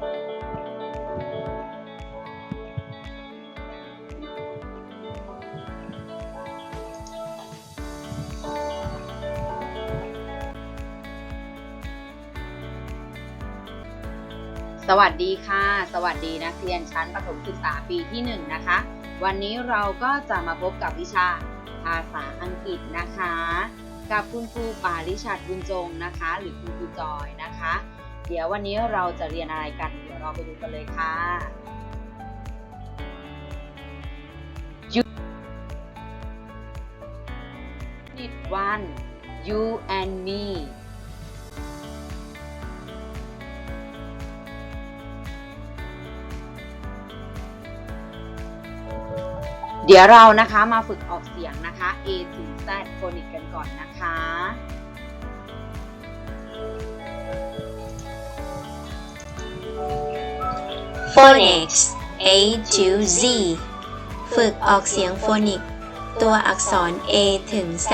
สวัสดีค่ะ สวัสดีนักเรียนชั้นประถมศึกษาปีที่ 1 นะคะ วันนี้เราก็จะมาพบกับวิชาภาษาอังกฤษนะคะ กับคุณครูปาริชัดบุญจงนะคะ หรือคุณครูจอยนะคะ เดี๋ยววันนี้เราจะเรียนอะไรกัน เดี๋ยวเราไปดูกันเลยค่ะ Unit 1 You and me เดี๋ยวเรานะคะมาฝึกออกเสียงนะคะ A ถึง Z โฟนิกกันก่อนนะคะ Phonics A to Z ฝึกออกเสียงโฟนิก ตัวอักษร A ถึง Z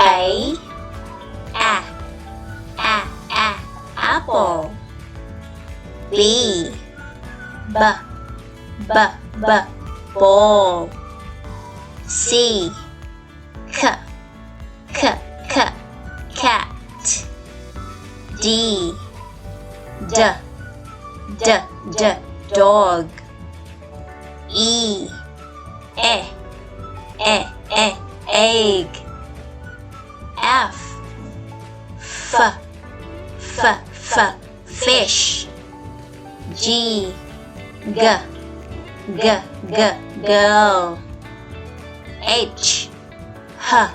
A A A A apple B B B B ball C C D. D. D. D. Dog. E. E. E. E. Egg. F. F. F. F. Fish. G. G. G. G. Girl. H. H.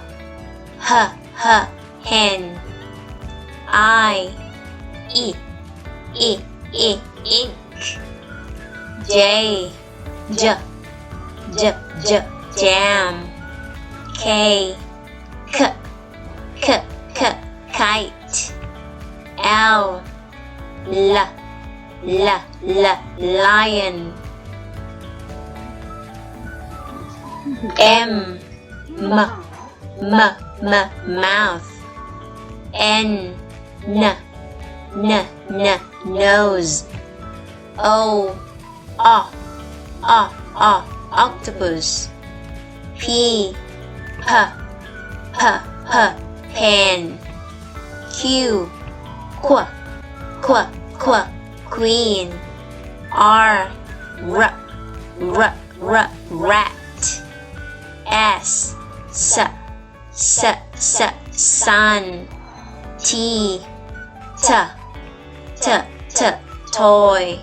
H. H. Hen. I E E E ink J J J J jam K K K K kite L L L L lion M M M M mouth N N N N nose. O O O O octopus. P P P P pen. Q Qu Qu Qu queen. R R R R rat. S S S S sun. T T T T toy.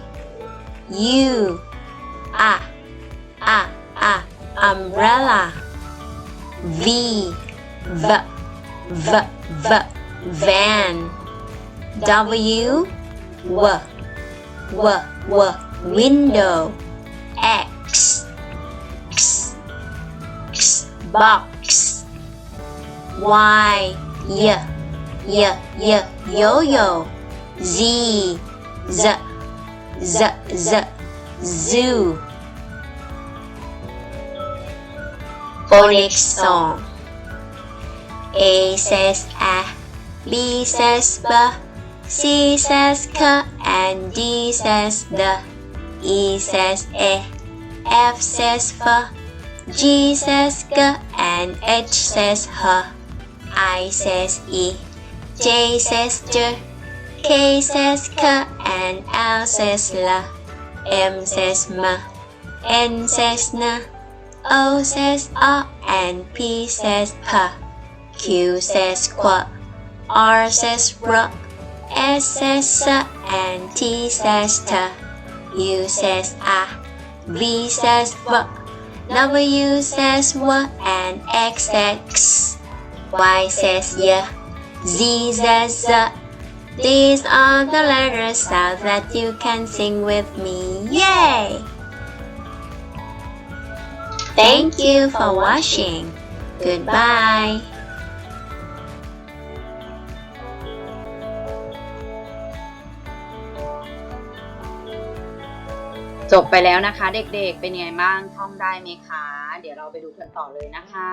U A A A umbrella. V V V V van. W W W W window. X X X box. Y Y Y Y yo yo Z Z Z Z zoo. Phonics song A says A B says B C says K and D says D. E says E F says F G says G and H says H. I says E J says J K says K and L says L. M says M. N says N. O says O and P says P. Q says Qu R says R. S says S and T says T. U says A. V says V W says W and X says X. Y says Y. Z says Z These are the letters so that you can sing with me. Yay! Thank you for watching. Goodbye. จบไปแล้วนะคะ เด็กๆ เป็นยังไงบ้างท่องได้ไหมคะ เดี๋ยวเราไปดูกันต่อเลยนะคะ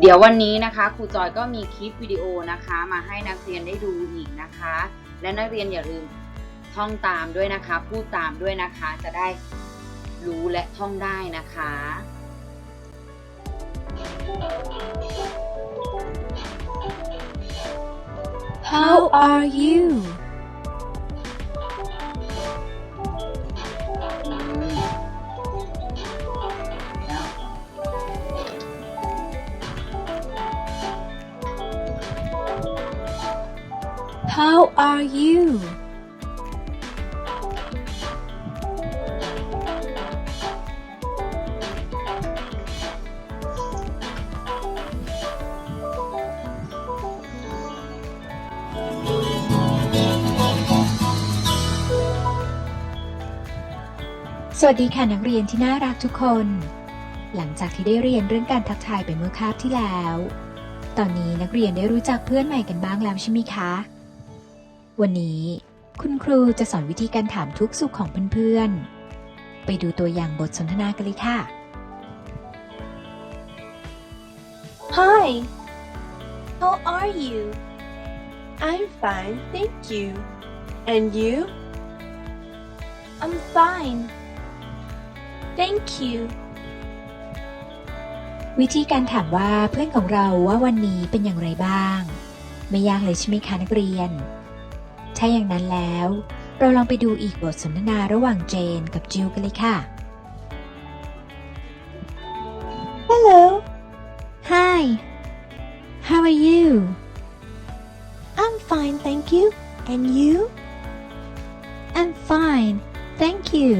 เดี๋ยววันนี้นะคะครูจอยก็มีคลิปวิดีโอนะคะ มาให้นักเรียนได้ดูอีกนะคะ และนักเรียนอย่าลืมท่องตามด้วยนะคะ พูดตามด้วยนะคะ จะได้รู้และท่องได้นะคะ How are you? Are you?. สวัสดีค่ะนักเรียนที่น่ารักทุกคน หลังจากที่ได้เรียนเรื่องการทักทายไปเมื่อคาบที่แล้ว ตอนนี้นักเรียนได้รู้จักเพื่อนใหม่กันบ้างแล้วใช่ไหมคะ วันนี้คุณครูจะสอนวิธีการถามทุกสุขของเพื่อนๆ ไปดูตัวอย่างบทสนทนากันเลยค่ะ Hi. How are you? I'm fine, thank you. And you? I'm fine. Thank you. วิธีการถามว่าเพื่อนของเราว่าวันนี้เป็นอย่างไรบ้าง ไม่ยากเลยใช่ไหมคะนักเรียน ถ้าอย่างนั้นแล้ว เราลองไปดูอีกบทสนทนาระหว่างเจนกับจิวกันเลยค่ะ Hello. Hi How are you I'm fine, thank you. And you? I'm fine thank you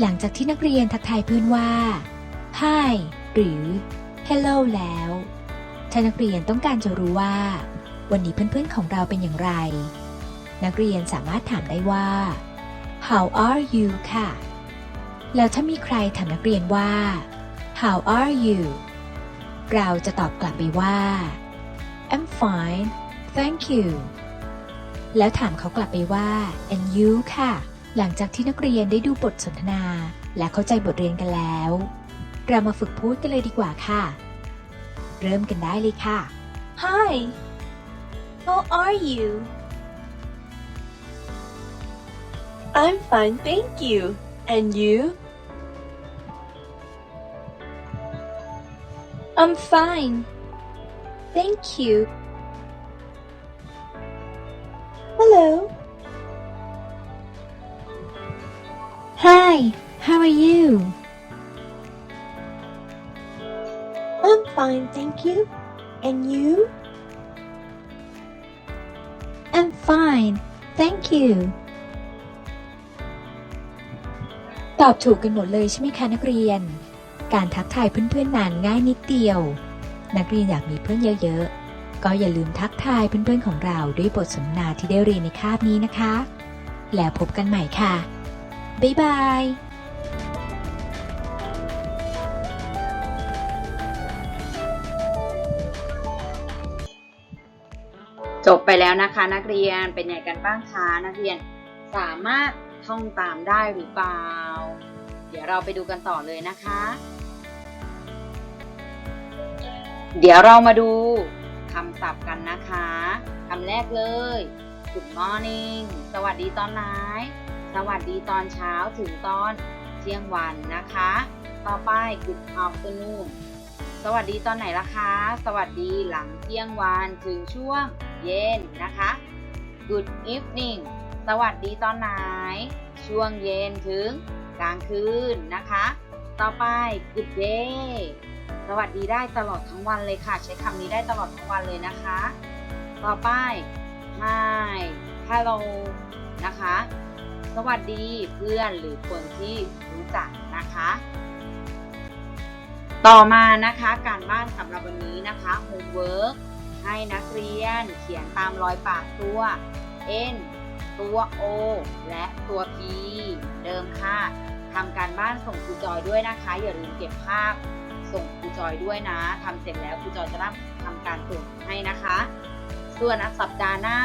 หลังจากที่นักเรียนทักทายเพื่อนว่า Hi หรือ Hello แล้วถ้านักเรียนต้องการจะรู้ว่า วันนี้เพื่อนๆของเราเป็นอย่างไร นักเรียนสามารถถามได้ว่า How are you ค่ะ แล้วถ้ามีใครถามนักเรียนว่า How are you เราจะตอบกลับไปว่า I'm fine thank you แล้วถามเขากลับไปว่า and you ค่ะ หลังจากที่นักเรียนได้ดูบทสนทนา และเข้าใจบทเรียนกันแล้ว เรามาฝึกพูดกันเลยดีกว่าค่ะ เริ่มกันได้เลยค่ะ Hi. How are you? I'm fine, thank you. And you? I'm fine. Thank you. Hello. Hi how are you I'm fine, thank you. And you? Fine thank you ตอบถูกกันหมดเลยใช่ไหมคะนักเรียน การทักทายเพื่อนๆนานง่ายนิดเดียว นักเรียนอยากมีเพื่อนเยอะๆ ก็อย่าลืมทักทายเพื่อนๆของเราด้วยบทสนทนาที่ได้เรียนในคาบนี้นะคะ แล้วพบกันใหม่ค่ะ บ๊ายบาย จบไปแล้วนะคะ นักเรียนเป็นไงกันบ้างคะนักเรียนสามารถท่องตามได้หรือเปล่า เดี๋ยวเราไปดูกันต่อเลยนะคะ เดี๋ยวเรามาดูคำศัพท์กันนะคะคำแรกเลย Good morning สวัสดีตอนไหนสวัสดีตอนเช้าถึงตอนเที่ยงวันนะคะ ต่อไป Good afternoon สวัสดีตอนไหนล่ะคะ สวัสดีหลังเที่ยงวันถึงช่วงเย็นนะคะ Good evening สวัสดีตอนไหน ช่วงเย็นถึงกลางคืนนะคะ ต่อไป Good day สวัสดีได้ตลอดทั้งวันเลยค่ะ ใช้คำนี้ได้ตลอดทั้งวันเลยนะคะ ต่อไป Hi Hello นะคะ สวัสดีเพื่อนหรือคนที่รู้จักนะคะ ต่อมานะคะการบ้านสำหรับวันนี้นะคะ homework ให้นักเรียนเขียนตามรอยปากตัว N ตัว O และตัว P เดิมค่ะทำการบ้านส่งครูจอยด้วยนะคะ อย่าลืมเก็บภาพส่งครูจอยด้วยนะทำเสร็จแล้วครูจอยจะรับทำการตรวจให้นะคะส่วนสัปดาห์หน้า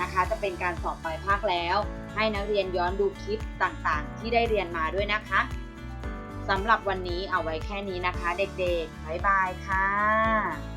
นะคะ จะเป็นการสอบปลายภาคแล้ว ให้นักเรียนย้อนดูคลิปต่างๆ ที่ได้เรียนมาด้วยนะคะ สำหรับวันนี้เอาไว้แค่นี้นะคะ เด็กๆบ๊ายบายค่ะ